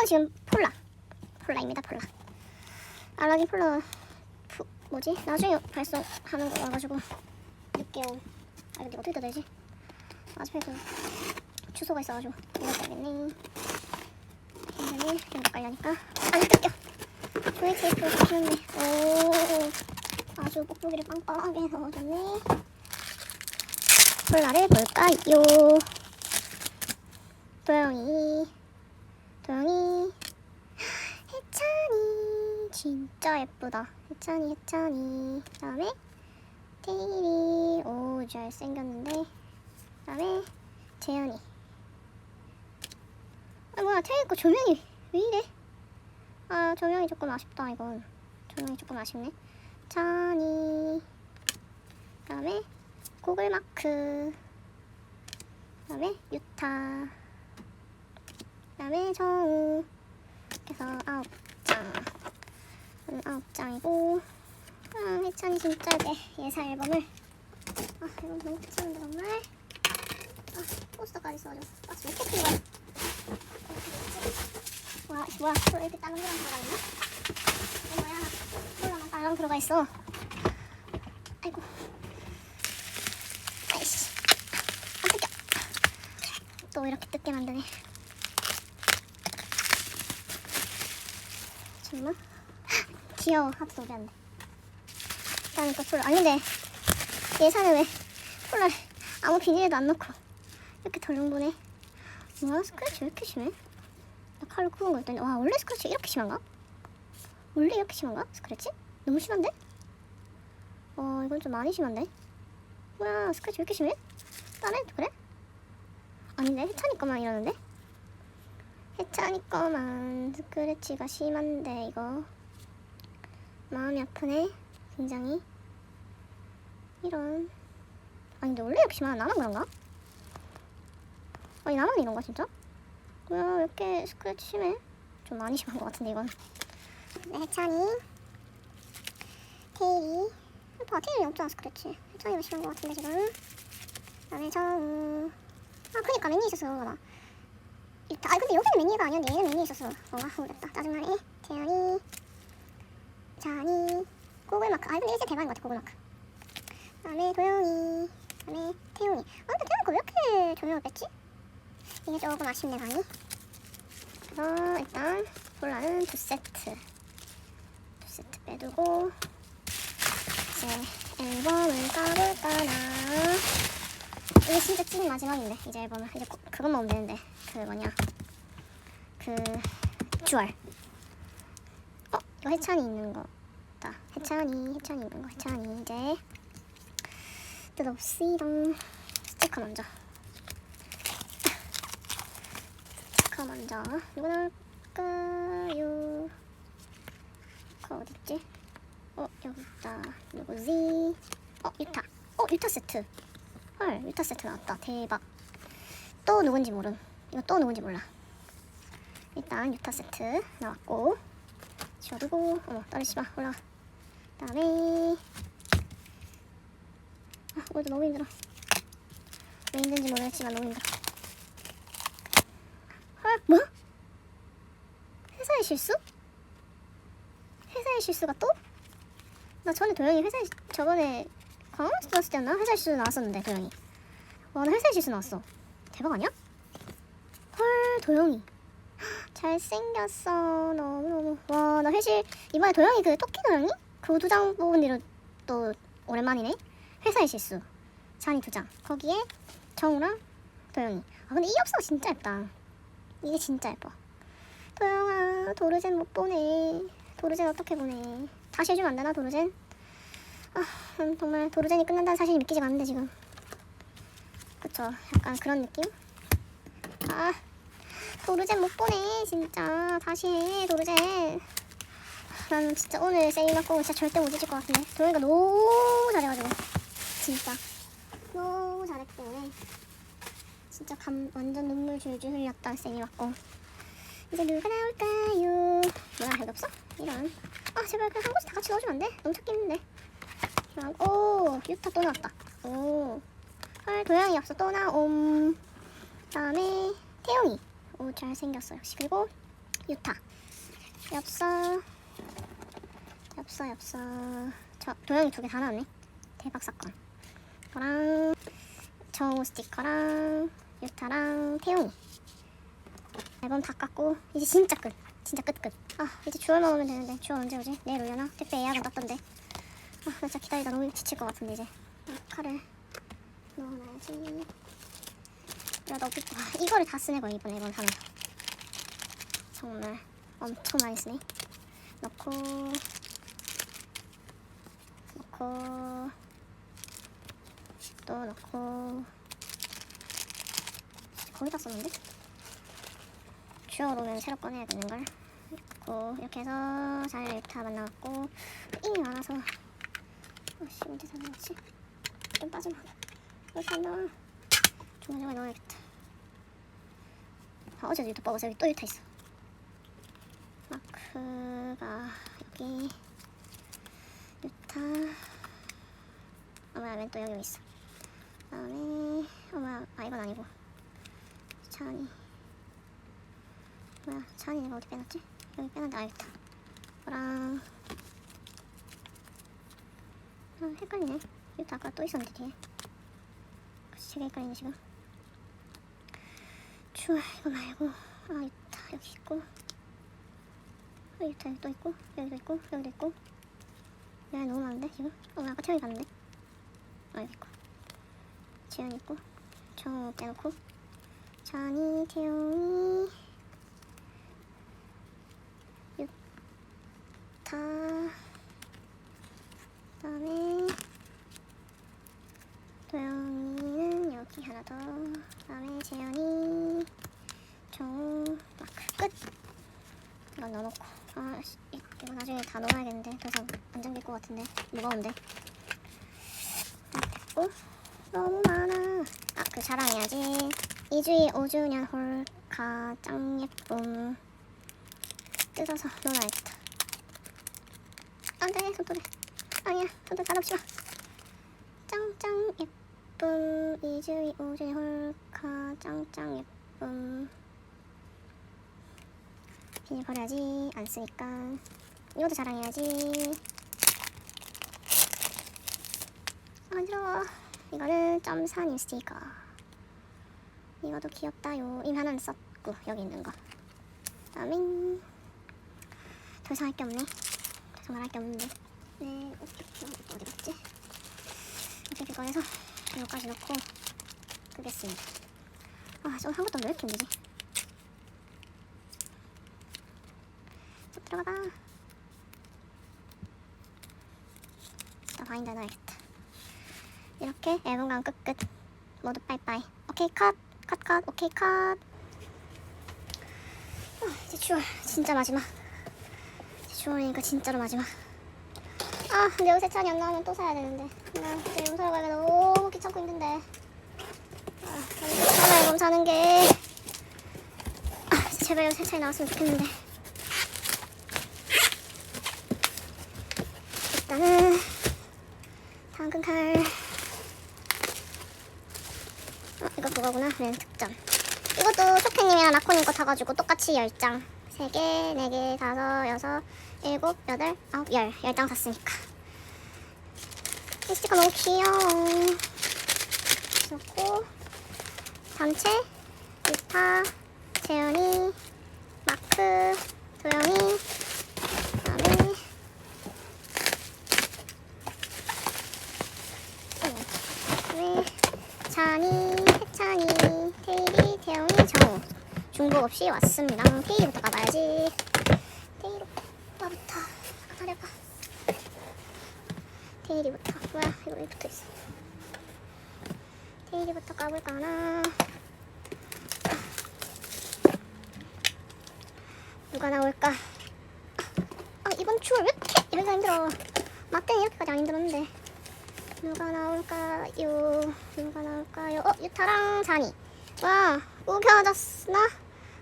이건 지금 폴라. 폴라입니다 폴라. 알라딘 폴라. 푸, 뭐지? 나중에 발송하는 거 와가지고 6개월 아 근데 어떻게 뜯어야지? 마지막에 그 주소가 있어가지고 이거 써야겠네. 힘드네. 좀 헷갈려니까. 안 뜯겨. 조이 테이프를 붙였네 오. 아주 뽁뽁이를 빵빵하게 넣어줬네. 폴라를 볼까요? 도영이 도영이. 해찬이. 진짜 예쁘다. 해찬이 해찬이. 다음에 테일이 오 잘생겼는데 다음에 재현이. 아 뭐야 테일 거 조명이 왜 이래? 아 조명이 조금 아쉽다 이건. 조명이 조금 아쉽네. 찬이. 다음에 고글 마크. 그 다음에 유타 그다음에 정우. 그래서 아홉 장. 음, 아홉 장이고 아 해찬이 진짜 내 예사 앨범을 아 이건 너무 귀찮은데 정말. 아 포스터까지 써줘 박스 왜 이렇게 큰 거야? 뭐야 뭐야? 또 이렇게 다른 거랑 들어가 있나? 뭐야? 콜라만 다른 들어가 있어. 아이고. 아이씨. 안 뜯겨. 또 이렇게 뜯게 만드네 정말 귀여워 하트 소리 안돼 일단은 또 폴라 아니 근데 예산은 왜 폴라를 아무 비닐에도 안 넣고 이렇게 덜렁 보네 뭐야 스크래치 왜 이렇게 심해? 나 칼로 구운 거 했더니 와 원래 스크래치 이렇게 심한가? 원래 이렇게 심한가? 스크래치? 너무 심한데? 어 이건 좀 많이 심한데? 뭐야 스크래치 왜 이렇게 심해? 다른 애도 그래? 아닌데 거만 이러는데? 해찬이 거만 스크래치가 심한데 이거. 마음이 아프네 굉장히. 이런. 아니 근데 원래 심하나 나만 그런가? 아니 나만 이런가 진짜? 뭐야 왜 이렇게 스크래치 심해? 좀 많이 심한 것 같은데 이건. 네, 해찬이. 테일이. 봐 테일이 없잖아 스크래치. 해찬이가 심한 것 같은데 지금. 그다음에 정우 아 그니까 매니 있어서 그런가 봐 아 근데 여기는 매니가 아니었는데 얘는 매니 있어서. 뭔가 모르겠다. 짜증나네. 재현이 자니 고글마크. 아 근데 이제 대박인 것 같아 고글마크. 그 다음에 도영이 그 다음에 태용이. 아 근데 태용이 거왜 이렇게 조명을 뺐지? 이게 조금 아쉽네 많이. 그래서 일단 폴라는 두 세트. 두 세트 빼두고 이제 앨범을 까볼까나 이게 진짜 찐 마지막인데 이제 앨범은 이제 고- 그것만 오면 되는데. 그 뭐냐. 그 주얼. 어? 이거 해찬이 있는 거다 해찬이 해찬이 있는 거. 해찬이 이제. 뜯어봅시다 스티커 먼저. 스티커 먼저. 누구 나올까요? 스티커 어딨지? 어 여기 있다. 누구지? 어 유타. 어 유타 세트 헐 유타 세트 나왔다. 대박. 또 누군지 모름. 이거 또 누군지 몰라. 일단 유타 세트 나왔고 지워두고 어머 떨리지마. 올라가 그다음에. 아 오늘도 너무 힘들어. 왜 힘든지 모르겠지만 너무 힘들어. 헐 뭐야? 회사의 실수? 회사의 실수가 또? 나 전에 도영이 회사에 저번에 광화문에서 나왔을 때였나? 회사의 실수 나왔었는데 도영이. 와나 회사의 실수 나왔어. 대박 아니야? 헐 도영이. 잘생겼어. 너무너무. 와 나 회실 이번에 도영이 그 토끼 도영이? 그 두장 뽑은 뒤로 또 오랜만이네. 회사의 실수. 잔이 두장. 거기에 정우랑 도영이. 아 근데 이 엽서가 진짜 예쁘다. 이게 진짜 예뻐. 도영아 도르젠 못 보내. 도르젠 어떻게 보내? 다시 해주면 안 되나 도르젠 아 음, 정말 도르젠이 끝난다는 사실이 믿기지가 않는데 지금. 그쵸? 약간 그런 느낌? 아 도르젠 못 보내 진짜. 다시 해 도르젠 나는 진짜 오늘 세일 막공은 진짜 절대 못 잊을 것 같은데. 도영이가 너무 잘해가지고. 진짜. 너무 잘했기 때문에. 진짜 감 완전 눈물 줄줄 흘렸다 세일 막공 이제 누가 나올까요? 뭐야 여기 없어? 이런. 아 제발 그냥 한 곳에 다 같이 넣어주면 안 돼? 너무 찾기 힘든데 오 유타 또 나왔다. 오 헐 도영이 없어. 또 나옴. 그 다음에 태용이. 오 잘생겼어. 역시. 그리고 유타. 엽서. 엽서 엽서. 저 도영이 두 개 다 나왔네. 대박 사건. 이거랑 정우 스티커랑 유타랑 태용이. 앨범 다 깠고 이제 진짜 끝. 진짜 끝 끝. 아 이제 주얼 먹으면 되는데. 주얼 언제 오지? 내일 오려나? 택배 예약은 떴던데 아나 진짜 기다리다 너무 지칠 것 같은데 이제. 아, 칼을 넣어놔야지. 야, 너 비... 와, 이거를 다 쓰네 거야 이번에 이번 사면서 정말 엄청 많이 쓰네. 넣고 넣고 또 넣고. 거기다 썼는데? 주얼 오면 새로 꺼내야 되는걸. 넣고 이렇게 해서 잘 이렇게 만나갖고 이미 많아서 아씨 언제 다 넣었지? 좀 이렇게 안 넣어 중간중간에 넣어야겠다. 아, 어제도 유튜브 뽑아서 여기 또 유타 있어. 마크가 여기 유타. 어머야 왼또 여기 있어. 그 다음에 어머야 아 이건 아니고. 찬이. 뭐야 찬이 내가 어디 빼놨지? 여기 빼놨는데 아 유타. 그랑 아 헷갈리네. 유타 아까 또 있었는데 뒤에. 그치 되게 헷갈리네 지금. 좋아 이거 말고. 아 유타 여기 있고. 아 유타 여기 또 있고. 여기도 있고. 여기도 있고. 야 너무 많은데 지금? 어 아까 태영이 봤는데? 아 여기 있고. 재현이 있고. 정우 빼놓고. 찬이 태용이 유타 그다음에 도영이는 여기 하나 더 그다음에 재현이 정우 마크 끝 넣어놓고 아 씨, 이- 이거 나중에 다 넣어야겠는데. 그래서 안 잠길 것 같은데. 무거운데? 아, 됐고. 너무 많아. 아 그 자랑해야지. 2주일 5주년 홀카 짱 예쁨. 뜯어서 넣어놔야겠다. 안돼 손톱에. 아니야 손톱 가렵지 마. 짱짱 예쁨. 2주일 5주년 홀카 짱짱 예쁨 비닐 버려야지 안 쓰니까. 이것도 자랑해야지. 안들어. 이거는 점사님 스티커. 이것도 귀엽다요. 이미 하나는 썼고 여기 있는 거. 다음에 더 이상 할 게 없네. 더 이상 말할 게 없는데. 네 어디 갔지? 어떻게 꺼내서 이거까지 넣고 끄겠습니다. 아좀 한 것도 왜 이렇게 힘들지 들어가봐. 자 바인더 넣어야겠다. 이렇게 앨범강 끝끝. 모두 빠이빠이. 오케이 컷 컷 컷. 오케이 컷. 어, 이제 주월. 진짜 마지막. 이제 주월이니까 진짜로 마지막. 아 근데 요새 찬이 안 나오면 또 사야 되는데. 나 이제 앨범 사러 가기가 너무 귀찮고 힘든데. 아 앨범 사는 게. 아, 제발 요새 찬이 나왔으면 좋겠는데 일단은 당근 칼 어, 이거 그거구나. 렌 특전. 이것도 쇼팽님이랑 라코님 거 타가지고 똑같이 10장. 3개, 4개, 5, 6, 7, 8, 9, 10. 10장 샀으니까. 이 스티커 너무 귀여워. 넣고, 단체, 유타, 재현이, 마크, 도영이, 그다음에 네, 찬이, 해찬이, 테일이, 태영이, 정우 중복 없이 왔습니다. 테일이부터 가봐야지. 테일 오빠부터 가려봐. 테일이부터 뭐야 이거 왜 붙어 있어? 테일이부터 까볼까 하나. 누가 나올까? 아 이번 주얼 왜 이렇게 여기가 힘들어? 맞대는 이렇게까지 안 힘들었는데. 누가 나올까요? 누가 나올까요? 어, 유타랑 자니. 와, 우겨졌나?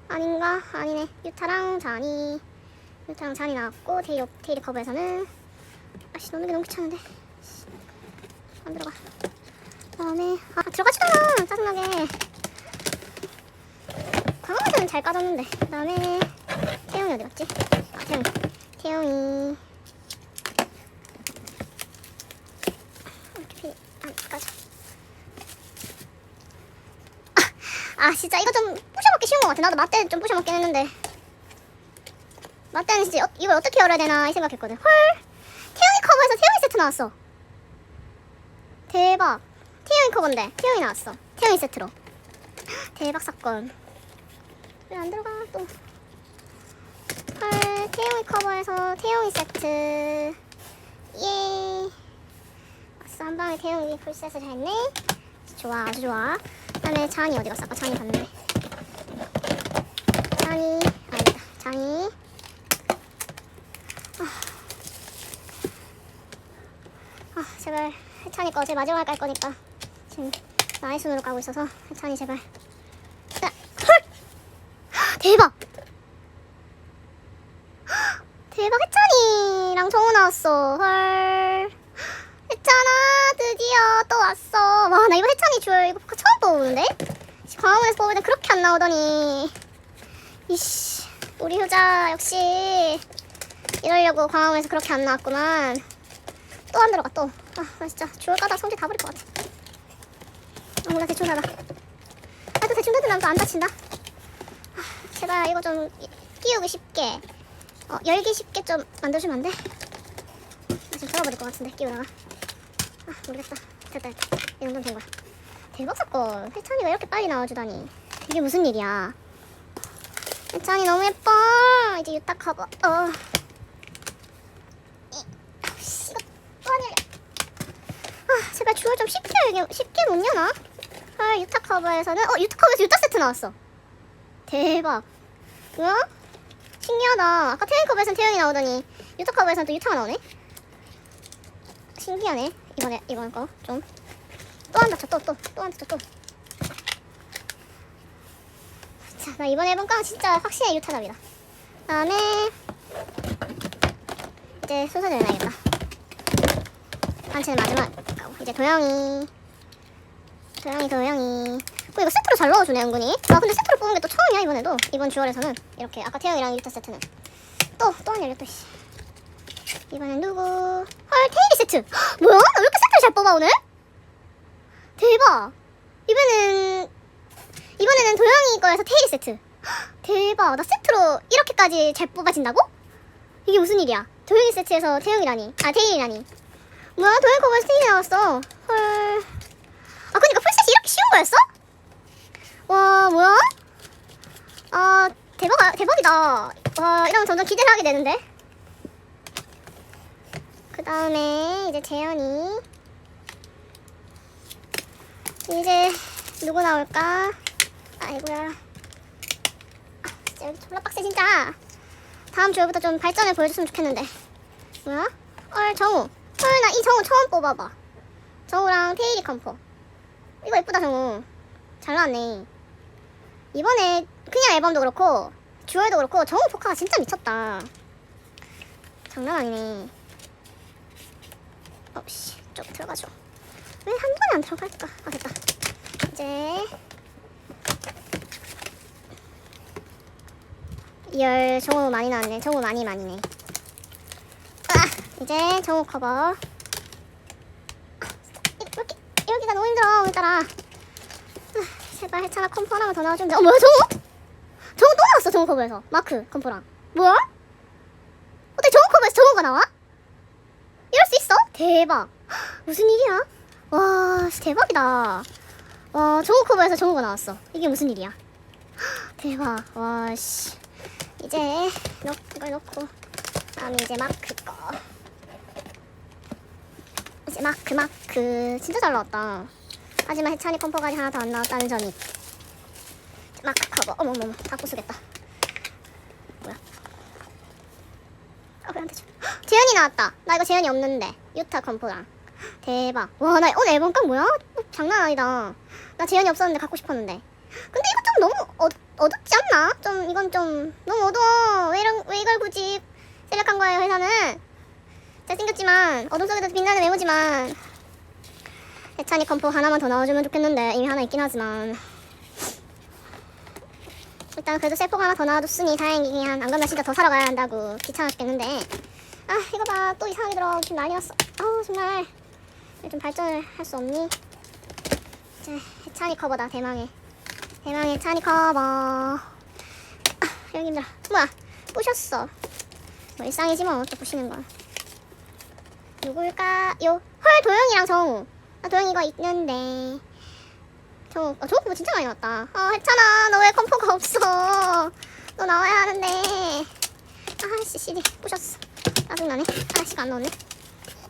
아닌가? 아니네. 유타랑 자니. 유타랑 자니 나왔고, 데이, 데이리 커브에서는. 아씨, 넣는 게 너무 귀찮은데. 씨, 안 들어가. 다음에, 아, 들어가지도 않아! 짜증나게. 컬러는 잘 까졌는데. 그 다음에 태영이 어디 갔지? 아, 태영이. 태영이. 이렇게 안 까져. 아, 아, 진짜 이거 좀 부셔먹기 쉬운 것 같아. 나도 맛대 좀 부셔먹긴 했는데. 맛대는 진짜 어, 이걸 어떻게 열어야 되나 이 생각했거든. 헐. 태영이 커버에서 태영이 세트 나왔어. 대박. 태영이 커버인데 태영이 나왔어. 태영이 세트로. 대박 사건. 왜 안 들어가 또? 헐 태영이 커버에서 태영이 세트. 예. 아싸 한 방에 태영이 풀셋을 했네. 좋아 아주 좋아. 그다음에 장이 어디 갔어? 아까 장이 봤는데. 장이 아니다. 장이. 아. 제발. 해찬이 거제 마지막 깔 거니까. 지금 나의 손으로 까고 있어서 해찬이 제발. 아, 헐! 대박! 대박 해찬이랑 정우 나왔어. 헐. 해찬아 드디어 또 왔어. 와 나 이거 해찬이 줄 이거 뽑는데 광화문에서 때 그렇게 안 나오더니 이씨 우리 효자 역시 이러려고 광화문에서 그렇게 안 나왔구만 또 안 들어가 또. 아, 나 진짜 주얼 까다 성질 다 버릴 것 같아. 아무나 대충 닫아. 아, 또 대충 닫으면 또안 닫힌다. 아, 제발 이거 좀 끼- 끼우기 쉽게, 어, 열기 쉽게 좀 만들어주면 안 돼? 나 지금 떨어버릴 것 같은데 끼우다가. 아, 모르겠다. 됐다, 됐다. 이 정도면 된 거야. 대박 사건. 해찬이가 이렇게 빨리 나와주다니. 이게 무슨 일이야? 해찬이 너무 예뻐. 이제 유타 커버. 어. 씨, 아니야. 아, 제발 주얼 좀 쉽게 쉽게 못 여나? 아, 유타 커버에서는 어, 유타 커버에서 유타 세트 나왔어. 대박. 뭐야? 신기하다. 아까 태양 커버에서는 태양이 나오더니 유타 커버에서는 또 유타가 나오네. 신기하네. 이번에 이번 거 좀. 또한 닫혀 또또 또 한 닫혀 또. 자, 나 이번에 해본 건 진짜 확실히 유타답이다. 다음에 이제 순서 정해야겠다. 단체는 마지막. 이제 도영이. 도영이 도영이. 어, 이거 세트로 잘 넣어주네 은근히. 아 근데 세트로 뽑은 게 또 처음이야 이번에도. 이번 주얼에서는. 이렇게. 아까 태영이랑 유타 세트는. 또 또 한 열려 또 씨. 이번엔 누구? 헐 테일이 세트. 헉, 뭐야? 나 왜 이렇게 세트를 잘 뽑아 오늘 대박 이번엔 이번에는 도영이 거에서 테일이 세트 헉, 대박 나 세트로 이렇게까지 잘 뽑아진다고 이게 무슨 일이야 도영이 세트에서 태영이라니 아 테일이라니 뭐야 도영 커버 스테이 나왔어 헐. 아 그니까 풀셋이 이렇게 쉬운 거였어? 와 뭐야? 아 대박 대박이다. 와 이러면 점점 기대를 하게 되는데. 그 다음에 이제 재현이 이제 누구 나올까? 아이고야. 아, 여기 졸라 빡세 진짜. 다음 주부터 좀 발전을 보여줬으면 좋겠는데. 뭐야? 헐 정우. 헐 나 이 정우 처음 뽑아봐. 정우랑 테일이 컴포. 이거 예쁘다 정우. 잘 나왔네. 이번에 그냥 앨범도 그렇고 주얼도 그렇고 정우 포카가 진짜 미쳤다. 장난 아니네. 어씨 좀 들어가죠. 왜 한 번에 안 들어갈까? 아 됐다. 이제 열 정우 많이 나왔네. 정우 많이 많이네. 아 이제 정우 커버. 아, 여기 여기가 너무 힘들어 오늘따라. 아, 제발 해찬아 컴포 하나만 더 나와주면 돼. 어 뭐야 정우? 정우 또 나왔어 정우 커버에서 마크 컴포랑. 뭐야? 어떻게 정우 커버에서 정우가 나와? 이럴 수 있어? 대박. 무슨 일이야? 와 씨, 대박이다. 와 커버에서 정우가 나왔어. 이게 무슨 일이야? 대박. 와 씨. 이제 넣, 이걸 넣고 다음에 이제 마크 거. 이제 마크 마크 진짜 잘 나왔다. 하지만 해찬이 컴퍼까지 하나 더 안 나왔다는 점이 마크 커버 어머머머 다 부수겠다. 뭐야? 아 왜안 되죠? 헉, 재현이 나왔다. 나 이거 재현이 없는데 유타 컴퍼랑 대박. 와 나 오늘 앨범 깡 뭐야? 어, 장난 아니다. 나 재현이 없었는데 갖고 싶었는데. 근데 이거 좀 너무 어, 어둡지 않나? 좀 이건 좀 너무 어두워. 왜 이런 왜 이걸 굳이 셀렉한 거예요 회사는? 잘생겼지만 어둠 속에도 빛나는 외모지만 해찬이 컴포 하나만 더 나와주면 좋겠는데 이미 하나 있긴 하지만 일단 그래도 셀프가 하나 더 나와줬으니 다행이긴 한. 안 그러면 진짜 더 사러 가야 한다고 귀찮아 죽겠는데. 아 이거 봐 또 이상하게 들어 지금 난리 났어. 아우 정말 좀 발전을 할 수 없니? 자 해찬이 커버다 대망의 대망의 해찬이 커버. 아, 여기 힘들어. 뭐야 부셨어. 뭐 일상이지 뭐또 부시는 거야. 누굴까요? 헐 도영이랑 정우. 아 도영이 이거 있는데. 정우, 아, 정우 컴보 진짜 많이 나왔다. 아 했잖아. 너 왜 컴포가 없어? 너 나와야 하는데. 아씨 CD 부셨어. 짜증나네. 아씨가 안 나오네.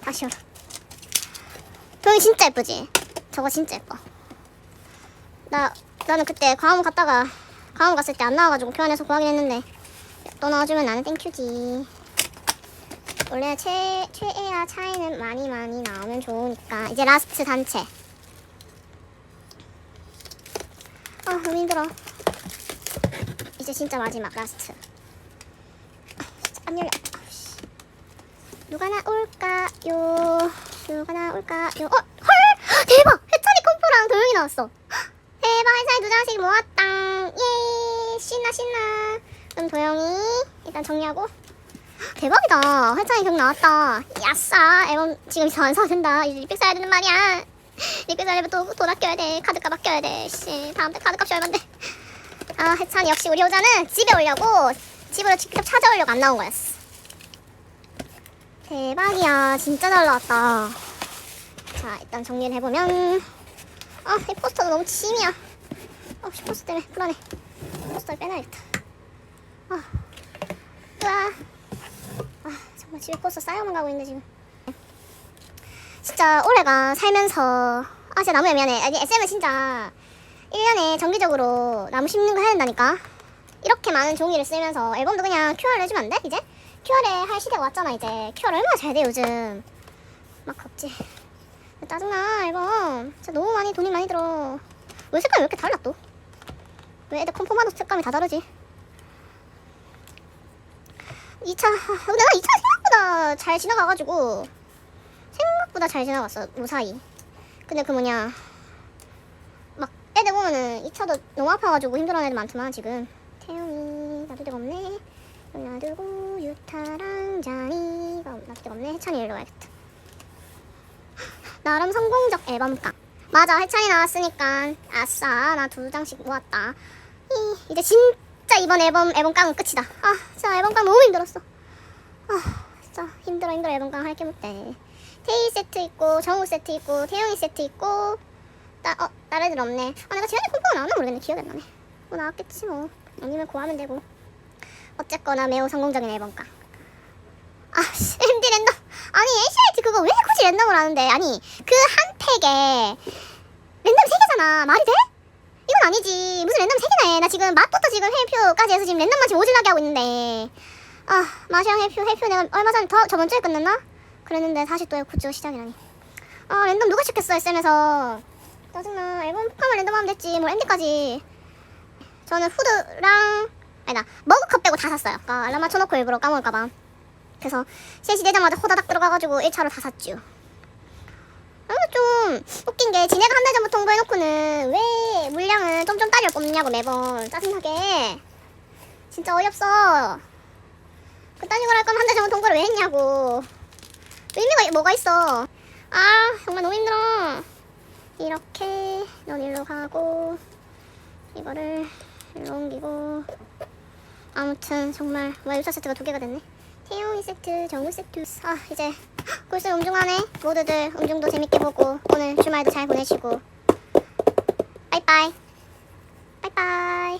다시 오라. 도영이 진짜 예쁘지? 저거 진짜 예뻐. 나 나는 그때 광화문 갔다가 광화문 갔을 때 안 나와가지고 교환해서 구하긴 했는데 또 나와주면 나는 땡큐지. 원래 최, 최애와 차이는 많이 많이 나오면 좋으니까 이제 라스트 단체 아 너무 힘들어 이제 진짜 마지막 라스트 아, 안 열려 씨. 누가 나올까요 누가 나올까 요 어? 헐 대박 해찬이 컴프랑 도영이 나왔어 대박 해찬이 두 장씩 모았당 예 신나 신나 그럼 도영이 일단 정리하고 대박이다. 회차이 경 나왔다. 야싸. 앨범 지금 안 사도 된다. 이제 리필 사야 되는 말이야. 리필 사려면 또돈 아껴야 돼. 카드값 아껴야 돼. 씨, 다음 달 카드값이 얼만데. 아, 해찬이 역시 우리 여자는 집에 오려고 집으로 직접 찾아오려고 안 나온 거였어. 대박이야. 진짜 잘 나왔다. 자, 일단 정리를 해보면 아, 이 포스터도 너무 침이야. 어, 씨, 포스터 때문에 불안해. 포스터를 빼놔야겠다. 아, 으아. 아 정말 집에 포스터 쌓여만 가고 있네 지금 진짜 올해가 살면서 아 진짜 나무에 미안해 아니 SM은 진짜 1년에 정기적으로 나무 심는 거 해야 된다니까 이렇게 많은 종이를 쓰면서 앨범도 그냥 QR로 해주면 안 돼? 이제? QR에 할 시대가 왔잖아 이제 QR 얼마나 잘 돼 요즘 막 걷지 짜증나 앨범 진짜 너무 많이 돈이 많이 들어 왜 색감이 왜 이렇게 달라 또? 왜 애들 컴포마도 색감이 다 다르지? 2차 근데 나 2차 생각보다 잘 지나가가지고 생각보다 잘 지나갔어 무사히 근데 그 뭐냐 막 애들 보면은 2차도 너무 아파가지고 힘들어하는 애들 많지만 지금 놔둘 데가 없네 놔두고 유타랑 자니가 데가 없네 해찬이 일로 와야겠다 나름 성공적 앨범가 맞아 해찬이 나왔으니까 아싸 나 두 장씩 모았다 이, 이제 진짜 이번 앨범 앨범 깡은 끝이다. 아, 진짜 앨범 깡 너무 힘들었어. 아, 진짜 힘들어 힘들어 앨범 깡 할게 못돼. 테이 세트 있고 정우 세트 있고 태영이 세트 있고 따, 어, 다른 애들 없네. 아, 내가 지난해 콤보가 나왔나 모르겠네. 기억이 안 나네. 뭐 나왔겠지 뭐. 아니면 고하면 되고. 어쨌거나 매우 성공적인 앨범 깡. 아, 씨, MD 랜덤. 아니, ACIT 그거 왜 굳이 랜덤을 하는데? 아니, 그 한 팩에 랜덤 3개잖아. 말이 돼? 이건 아니지. 무슨 랜덤 3개나 해. 나 지금 맛부터 지금 해표까지 해서 지금 랜덤만 지금 오질나게 하고 있는데. 아, 맛이랑 해표, 해표 내가 얼마 전에 더, 저번 주에 끝냈나? 그랬는데 다시 또 굿즈 시작이라니. 아, 랜덤 누가 시켰어, SM에서. 짜증나. 앨범 폭감을 랜덤 하면 됐지. 뭐, MD까지. 저는 후드랑, 아니다. 머그컵 빼고 다 샀어요. 아까 알람 맞춰놓고 일부러 까먹을까봐. 그래서 3시 되자마자 호다닥 들어가가지고 1차로 다 샀지요. 아, 좀 웃긴 게 지네가 한 달 전부터 홍보해놓고는 왜 물량을 좀좀 따려 뽑냐고 매번 짜증나게 진짜 어이없어 그딴 식으로 할 거면 한 달 전부터 홍보를 왜 했냐고 의미가 뭐가 있어 아 정말 너무 힘들어 이렇게 넌 일로 가고 이거를 일로 옮기고 아무튼 정말 와 1차 세트가 두 개가 됐네 태용이 세트, 정우 세트. 아 이제 꿀술 음중하네. 모두들 음중도 재밌게 보고 오늘 주말도 잘 보내시고. 빠이빠이. 빠이빠이.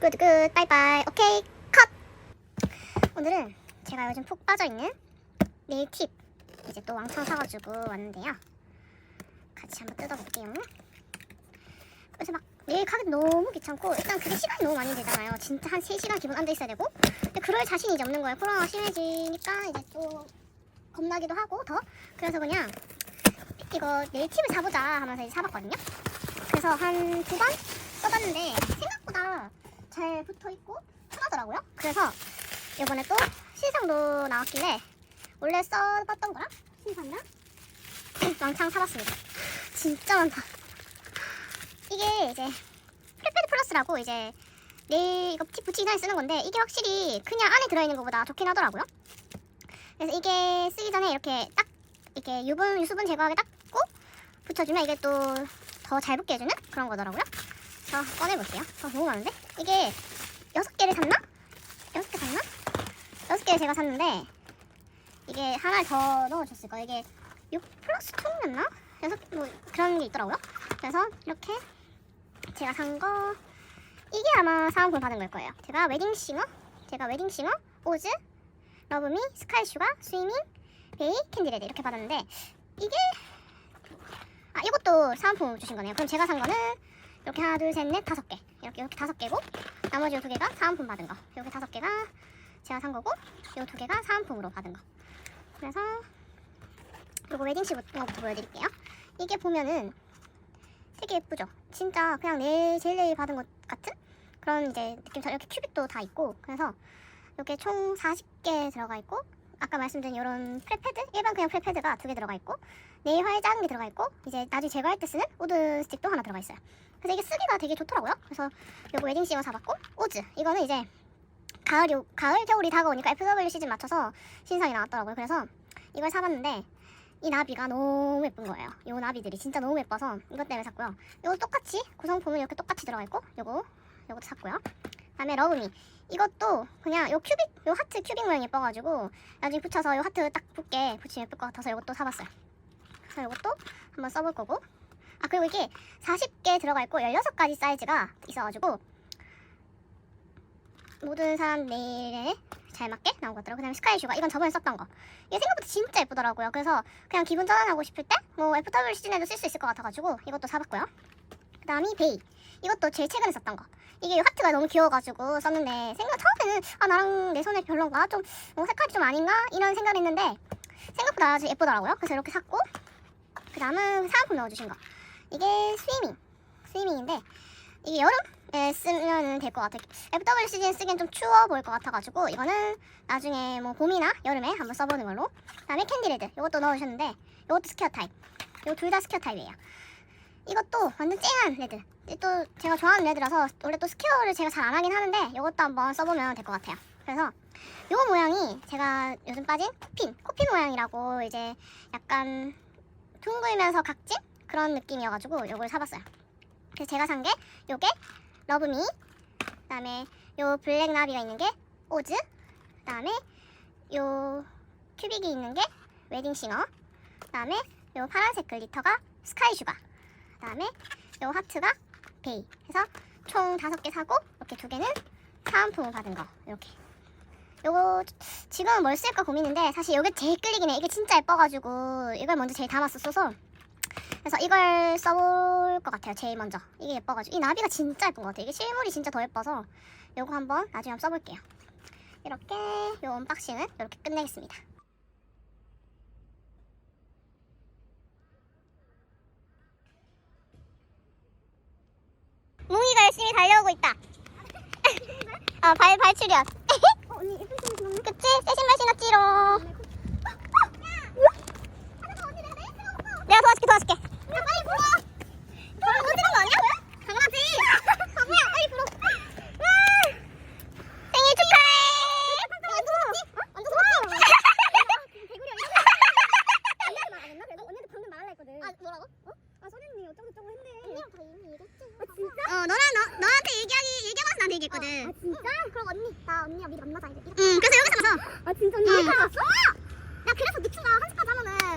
굿, 굿. 빠이빠이. 오케이. 컷. 오늘은 제가 요즘 푹 빠져있는 네일 팁 이제 또 왕창 사가지고 왔는데요. 같이 한번 뜯어볼게요. 그래서 막 내일 가기 너무 귀찮고 일단 그게 시간이 너무 많이 들잖아요. 진짜 한 3시간 기본 앉아 있어야 되고 근데 그럴 자신이 이제 없는 거예요. 코로나가 심해지니까 이제 또 겁나기도 하고 더 그래서 그냥 이거 내일 팁을 사보자 하면서 이제 사봤거든요. 그래서 한 두 번 써봤는데 생각보다 잘 붙어있고 편하더라고요. 그래서 이번에 또 신상도 나왔길래 원래 써봤던 거랑 신상이랑 왕창 사봤습니다. 진짜 많다. 이게 이제 플러스라고 이제 네일 이거 팁 붙이기 전에 쓰는 건데 이게 확실히 그냥 안에 들어있는 것보다 좋긴 하더라고요. 그래서 이게 쓰기 전에 이렇게 딱 이렇게 유분 유수분 제거하게 닦고 붙여주면 이게 또 더 잘 붙게 해주는 그런 거더라고요. 자 꺼내볼게요. 아, 너무 많은데? 이게 여섯 개를 샀나? 여섯 개 샀나? 여섯 개를 제가 샀는데 이게 하나 더 넣어줬을 거예요. 이게 6 플러스 2였나? 여섯 뭐 그런 게 있더라고요. 그래서 이렇게 제가 산 거 이게 아마 사은품 받은 걸 거예요. 제가 웨딩싱어, 제가 웨딩싱어, 오즈, 러브미, 스카이슈가, 스위밍, 베이, 캔디레드 이렇게 받았는데 이게 아 이것도 사은품 주신 거네요. 그럼 제가 산 거는 이렇게 하나, 둘, 셋, 넷, 다섯 개 이렇게 이렇게 다섯 개고 나머지 요 두 개가 사은품 받은 거. 이렇게 다섯 개가 제가 산 거고 요 두 개가 사은품으로 받은 거. 그래서 요거 웨딩식부터 보여드릴게요. 이게 보면은 되게 예쁘죠? 진짜 그냥 내일 제일 내일 받은 것 같은 그런 이제 느낌처럼 이렇게 큐빅도 다 있고 그래서 이렇게 총 40개 들어가 있고 아까 말씀드린 이런 프레패드 일반 그냥 프레패드가 두 개 들어가 있고 네일 화장이 들어가 있고 이제 나중에 제거할 때 쓰는 우드 스틱도 하나 들어가 있어요. 그래서 이게 쓰기가 되게 좋더라고요. 그래서 요거 웨딩 싱어 사봤고 오즈 이거는 이제 가을 요 가을 겨울이 다가오니까 FW 시즌 맞춰서 신상이 나왔더라고요. 그래서 이걸 사봤는데 이 나비가 너무 예쁜 거예요. 요 나비들이 진짜 너무 예뻐서 이것 때문에 샀고요. 요거 똑같이 구성품은 이렇게 똑같이 들어가 있고 요거 요것도 샀고요. 그다음에 러브미 이것도 그냥 요 큐빅 요 하트 큐빅 모양 예뻐가지고 나중에 붙여서 요 하트 딱 붙게 붙이면 예쁠 것 같아서 이것도 사봤어요. 그래서 이것도 한번 써볼 거고 아 그리고 이게 40개 들어가 있고 16가지 사이즈가 있어가지고 모든 사람 내일에 잘 맞게 나온 것 같더라고요. 그다음에 스카이 슈가 이건 저번에 썼던 거. 이게 생각보다 진짜 예쁘더라고요. 그래서 그냥 기분 전환하고 싶을 때 뭐 FW 시즌에도 쓸 수 있을 것 같아가지고 이것도 사봤고요. 그다음이 베이. 이것도 제일 최근에 썼던 거. 이게 하트가 너무 귀여워가지고 썼는데 생각 처음에는 아 나랑 내 손에 별론가 좀 어, 색깔이 좀 아닌가 이런 생각했는데 생각보다 아주 예쁘더라고요. 그래서 이렇게 샀고 그 다음은 사은품 넣어주신 거. 이게 스위밍 스위밍인데 이게 여름 에 쓰면 될 것 같아요. FW 시즌 쓰기엔 좀 추워 보일 것 같아가지고 이거는 나중에 뭐 봄이나 여름에 한번 써보는 걸로. 그 다음에 캔디레드 이것도 넣으셨는데 이것도 스퀘어 타입. 이거 둘 다 스퀘어 타입이에요. 이것도 완전 쨍한 레드. 이또 제가 좋아하는 레드라서 원래 또 스퀘어를 제가 잘 안 하긴 하는데 이것도 한번 써보면 될 것 같아요. 그래서 요 모양이 제가 요즘 빠진 코핀, 코핀 모양이라고 이제 약간 둥글면서 각진 그런 느낌이어가지고 요걸 사봤어요. 그래서 제가 산 게 요게 러브미, 그다음에 요 블랙 나비가 있는 게 오즈, 그다음에 요 큐빅이 있는 게 웨딩 싱어, 그다음에 요 파란색 글리터가 스카이슈가, 그다음에 요 하트가 베이. 해서 총 다섯 개 사고 이렇게 두 개는 사은품을 받은 거 이렇게. 요거 지금은 뭘 쓸까 고민인데 사실 요게 제일 끌리긴 해. 이게 진짜 예뻐가지고 이걸 먼저 제일 담았었어서 그래서 이걸 써볼 것 같아요. 제일 먼저. 이게 예뻐가지고. 이 나비가 진짜 예쁜 것 같아요. 이게 실물이 진짜 더 예뻐서 요거 한번 나중에 한번 써볼게요. 이렇게 요 언박싱은 이렇게 끝내겠습니다. 뭉이가 열심히 달려오고 있다. 어, 발, 발 출연. 그치? 세신발 신었지롱. 내가 도와줄게, 도와줄게. 야, 빨리 불어. 불어, 못 찍은 거 아니야? 당연하지. 바보야, 빨리 불어. 와. 생일 축하해. 완전 좋지? 완전 좋지? 개구리야, 이거. 언니한테 말안 했나? 그래도 언니한테 방금 말하려 했거든. 아, 뭐라고? 어? 아, 선생님이 어쩌고저쩌고 했네. 언니랑 다 이미 얘기했지. 아, 진짜? 어, 너랑 너, 너한테 얘기하기, 얘기하면서 나한테 얘기했거든. 아, 진짜? 그럼 언니, 나 언니랑 미리 만나자, 이제. 응, 그래서 여기서 만나. 아, 진짜? 언니 왔어? 나 그래서 미친가 한시까지 하면은